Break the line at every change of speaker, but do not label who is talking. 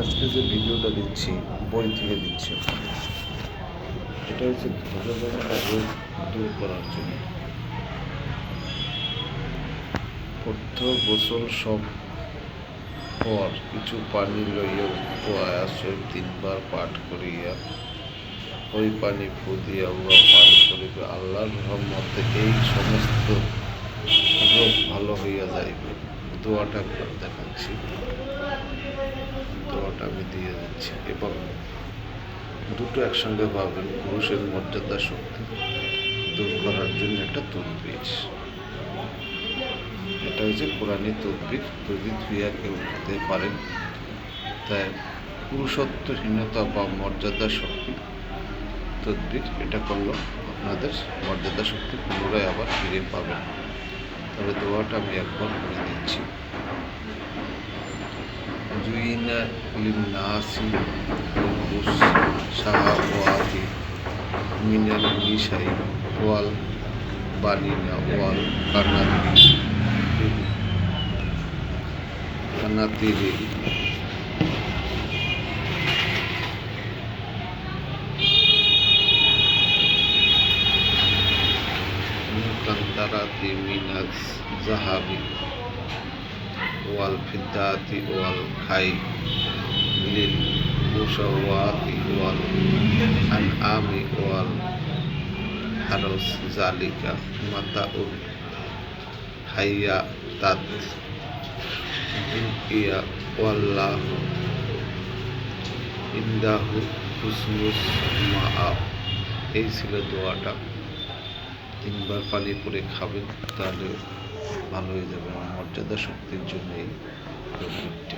আজকে যে ভিডিওটা দিচ্ছি, বই থেকে দিচ্ছি। এটা হচ্ছে ধ্বজাজনক রোগ দূর করার জন্য। পথ্য গোসল সব পর কিছু পানি লইয়া উপয়াসে তিনবার পাঠ করিয়া ওই পানি ফু দিয়া উহা পান করিবে। আল্লাহর রহমতে এই সমস্ত রোগ ভালো হইয়া যাইবে। দোয়াটা দেখাচ্ছি। আমি দিয়ে দিচ্ছি এবং দুটো একসঙ্গে পাবেন পুরুষের মর্যাদা শক্তি দূর করার জন্য একটা তদবির। এটা হচ্ছে কোরআনী তদবির, যদি ক্রিয়া কেউ হতে পারেন, তাই পুরুষত্বহীনতা বা মর্যাদা শক্তি তদবির এটা করল, আপনাদের মর্যাদা শক্তি পুনরায় আবার ফিরে পাবেন। তবে দোয়াটা আমি একবার করে দিচ্ছি। أجوين للناس والمساوات من النساء والبنين والقناطير المقنطرة من الذهب ওয়াল ফিদ্দাতি ওয়াল খাই লিল মুসাওয়াতি ওয়াল আনআমি ওয়াল হারস জালিকা মাতাউল হাইয়া তাত ইয়া ওয়াল্লাহ, ইন্দাহু হুসনুস মা এই ছিল দোয়াটা। তিনবার পানি করে খাবেন, তাহলে ভালো হয়ে যাবে মর্যাদা শক্তির জন্যই তদবিরটি